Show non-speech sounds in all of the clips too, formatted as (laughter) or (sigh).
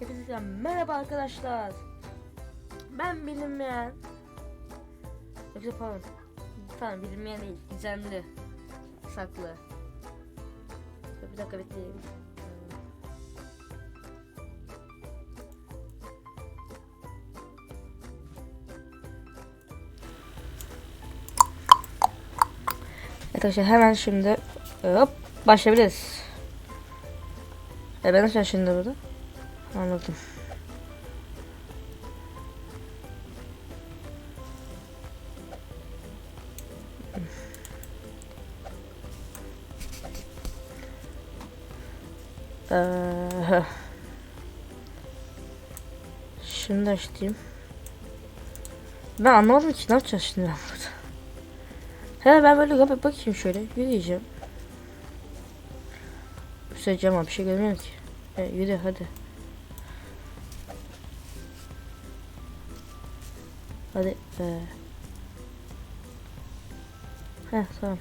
Hepinize merhaba arkadaşlar. Ben bilinmeyen. Yoksa pardon. Tamam bilinmeyen değil. Gizemli. Saklı. Bir dakika bekleyin. Arkadaşlar hemen şimdi hop başlayabiliriz. E ben şimdi burada? Anladım. Ee, şimdi açayım. Ben anlamadım ki ne yapacağız şimdi ben burada. He ben böyle kapı bakayım şöyle yürüyeceğim. Söyleyeceğim ama bir şey görmüyorum ki. E, yürü hadi. Hadi. Ee. Heh tamam.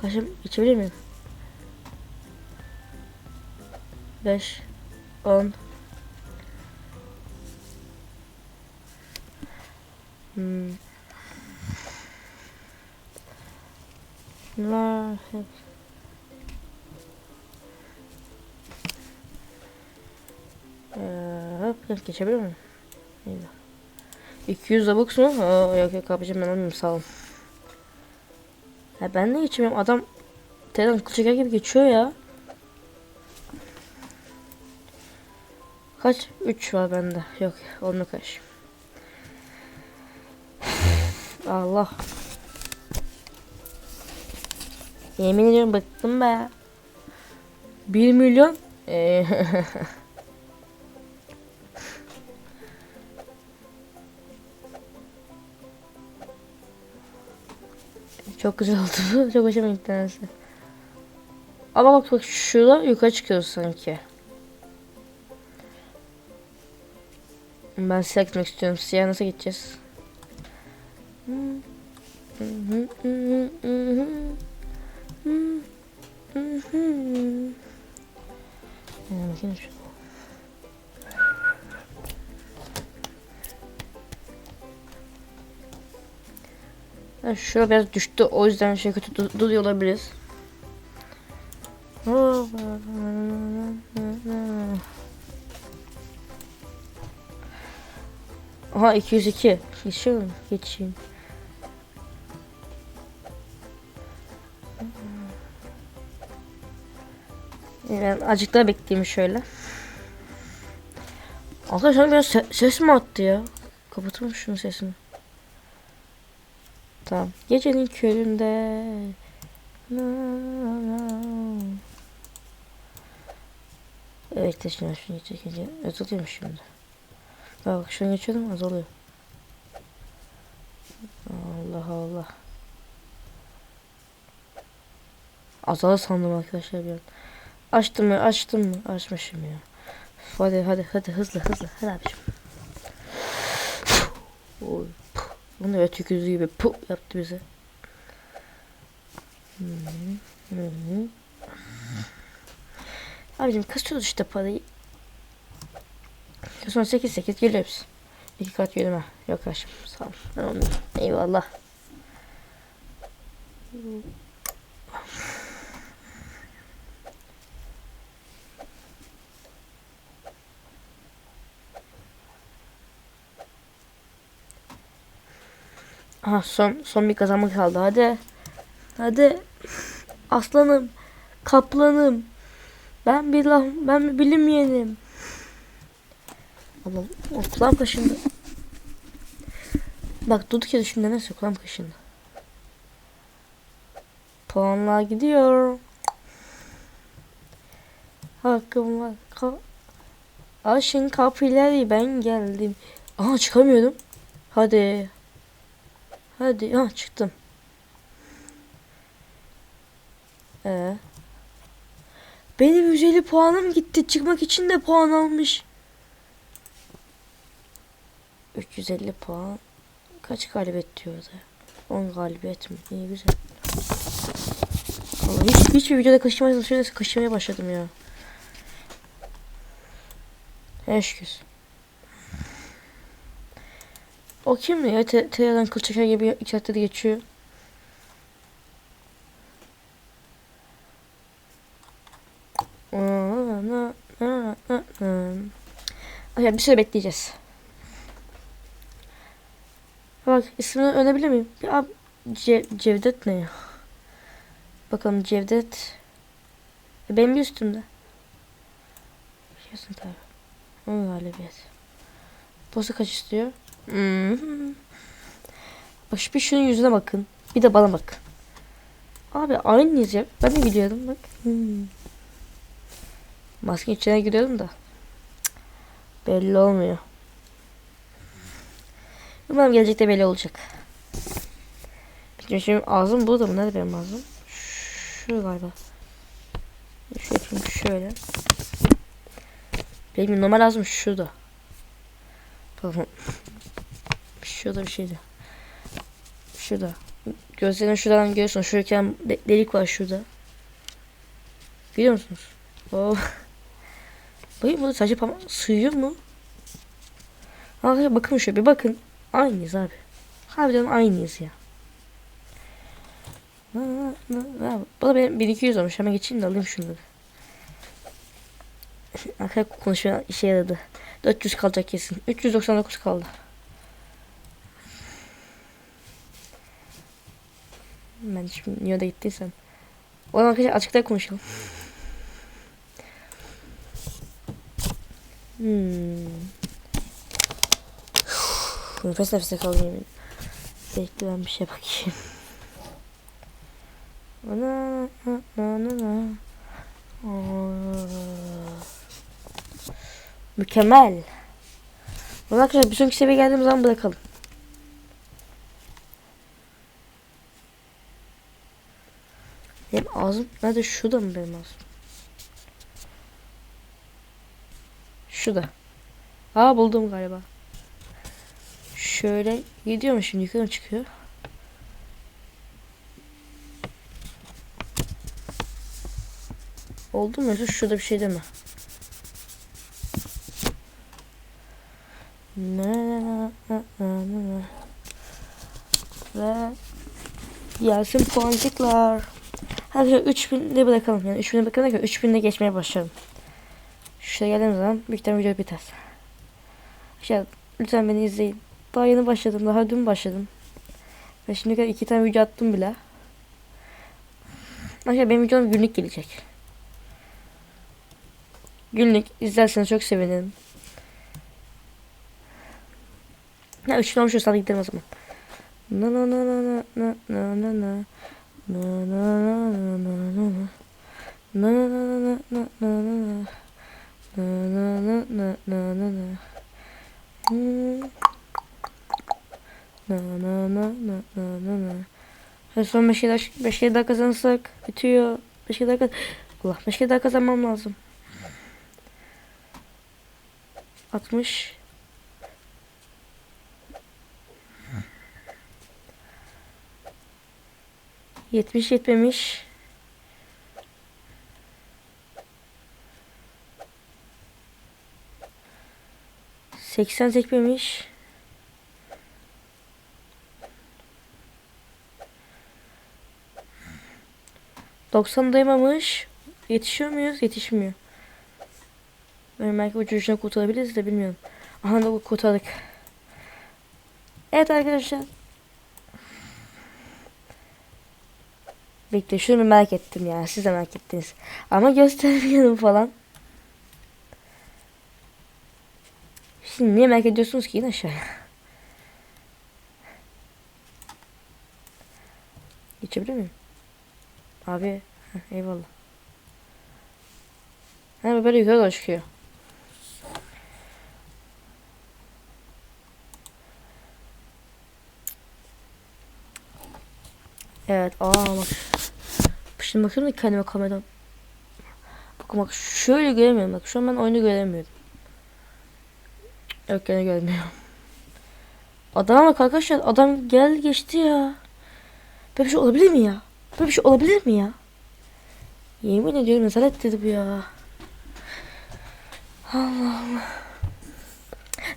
Kaşım içebilir miyim? 5 10 Hmm. La hep. Ee, hop geçebilir miyim? İyi. 200 abuk mu? Aa, yok yok abicim ben almayayım sağ ol. Ha ben de geçemiyorum adam Teden kıl çeker gibi geçiyor ya. Kaç? 3 var bende. Yok onu kaç. (sighs) Allah. Yemin ediyorum bıktım be. 1 milyon. Ee, (laughs) Çok güzel oldu. (laughs) Çok hoşuma gitti nedense. Ama bak bak şurada yukarı çıkıyor sanki. Ben siyah gitmek istiyorum. Siyah nasıl gideceğiz? Yani (laughs) bakayım şu. Şura biraz düştü o yüzden şey kötü du- duruyor olabiliriz. Aha 202. Geçiyor mu? Geçeyim. Ben azıcık daha bekleyeyim şöyle. Arkadaşlar biraz se- ses mi attı ya? Kapatırım şunun sesini. Tamam. Gecenin köründe. Evet şimdi şunu çekince azalıyormuş şimdi. Bak şunu geçiyordum azalıyor. Allah Allah. Azalır sandım arkadaşlar bir an. Açtım mı açtım mı açmışım ya. Hadi hadi hadi hızlı hızlı hadi abiciğim. Oy. Bunu da öteki yüzü gibi pu yaptı bize. Hı hı. Hı hı. Abicim kasıyoruz işte parayı. Sonra 8 8 geliyoruz. İki kat yürüme. Yok aşkım sağ ol. Eyvallah. Aha son son bir kazanma kaldı. Hadi. Hadi. Aslanım. Kaplanım. Ben bir lah ben bir bilinmeyenim. Allah o kulağım kaşındı. Bak durduk yere şimdi neyse kulağım kaşındı. Puanlar gidiyor. Hakkım var. Ka Aşın kapıları ben geldim. Aha çıkamıyordum. Hadi. Hadi ha çıktım. Ee. Benim 150 puanım gitti. Çıkmak için de puan almış. 350 puan. Kaç galibiyet diyordu? 10 galibiyet mi? İyi güzel. Vallahi hiç hiçbir videoda. Kaşımaya başladım ya. Eşküz. O kim ya? Te Tereden kıl çeker gibi de geçiyor. Okay, bir süre bekleyeceğiz. Bak ismini öğrenebilir miyim? Ab Ce Cevdet ne ya? Bakalım Cevdet. E, benim bir üstümde. Kesin tabii. Onun galibiyet. Posta kaç istiyor? Hmm. Bak bir şunun yüzüne bakın. Bir de bana bakın. Abi aynıyız ya. Ben de biliyordum bak. Hmm. Maskenin içine giriyorum da. Belli olmuyor. Umarım gelecekte belli olacak. Şimdi, şimdi ağzım burada mı? Nerede benim ağzım? Şu galiba. Şu şöyle. Benim normal ağzım şurada. Şurada bir şeydi. Şurada. Gözlerini şuradan görüyorsun. De- delik var şurada. Görüyor musunuz? Oh. (laughs) Bakın burada sadece parmak sığıyor mu? Arkadaşlar bakın şöyle bir bakın. Aynıyız abi. Harbiden aynıyız ya. Bu da benim 1200 olmuş. Hemen geçeyim de alayım şunları. Arkadaşlar konuşma işe yaradı. 400 kalacak kesin. 399 kaldı. Ben şimdi York'a gittiysem. O zaman arkadaşlar açıkta konuşalım. Hmm. Nefes nefese kaldım yemin. Bekle ben bir şey bakayım. Na, na, na, na. Mükemmel. Arkadaşlar bir sonraki seviyeye geldiğimiz zaman bırakalım. Benim ağzım nerede? Şurada mı benim ağzım? Şurada. Aa buldum galiba. Şöyle gidiyor mu şimdi yukarı çıkıyor? Oldu mu yoksa şurada bir şey deme. Ve gelsin puancıklar. Hadi 3000'de bırakalım. Yani 3000'de bırakalım ki 3000'de geçmeye başlayalım. Şuraya geldiğim zaman büyük ihtimalle video biter. İşte lütfen beni izleyin. Daha yeni başladım. Daha dün başladım. Ve şimdi kadar iki tane video attım bile. Arkadaşlar benim videom günlük gelecek. Günlük izlerseniz çok sevinirim. Ya üçlü olmuş olsa gidelim o zaman. Na na na na na na na na na Na na na na na na. Na na na na na na. Na na na na na na na. Na na na na na na na. Son 5 dakika, 5 dakika kazansak bitiyor. 5 dakika Allah 5 dakika kazanmam lazım. 60 70 yetmemiş. Seksen sekmemiş. Doksan dayamamış. Yetişiyor muyuz? Yetişmiyor. Ben belki ucu ucuna kurtarabiliriz de bilmiyorum. Aha da kurtardık. Evet arkadaşlar. Bekle şunu merak ettim ya. Siz de merak ettiniz. Ama göstermiyorum falan. Şimdi niye merak ediyorsunuz ki? yine aşağıya. Geçebilir miyim? Abi. heh, eyvallah. Ha böyle yukarı doğru çıkıyor. Evet. Aa bak. Şimdi bakıyorum da kendime kameradan. Bakın bak şöyle göremiyorum. Bak şu an ben oyunu göremiyorum. Yok gene görmüyorum. Adama bak arkadaşlar. Adam geldi geçti ya. Böyle bir şey olabilir mi ya? Böyle bir şey olabilir mi ya? Yemin ediyorum rezalet dedi bu ya. Allah Allah.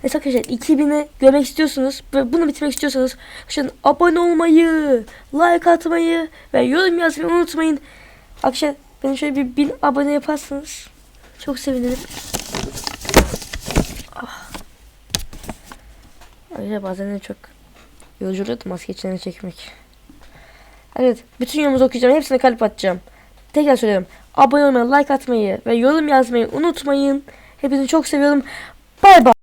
Neyse arkadaşlar 2000'i görmek istiyorsunuz ve bunu bitirmek istiyorsanız arkadaşlar abone olmayı, like atmayı ve yorum yazmayı unutmayın. Arkadaşlar beni şöyle bir 1000 abone yaparsanız çok sevinirim. Ah. Bazen de çok da maske içlerini çekmek. Evet bütün yorumunuzu okuyacağım. Hepsine kalp atacağım. Tekrar söylüyorum. Abone olmayı, like atmayı ve yorum yazmayı unutmayın. Hepinizi çok seviyorum. Bay bay.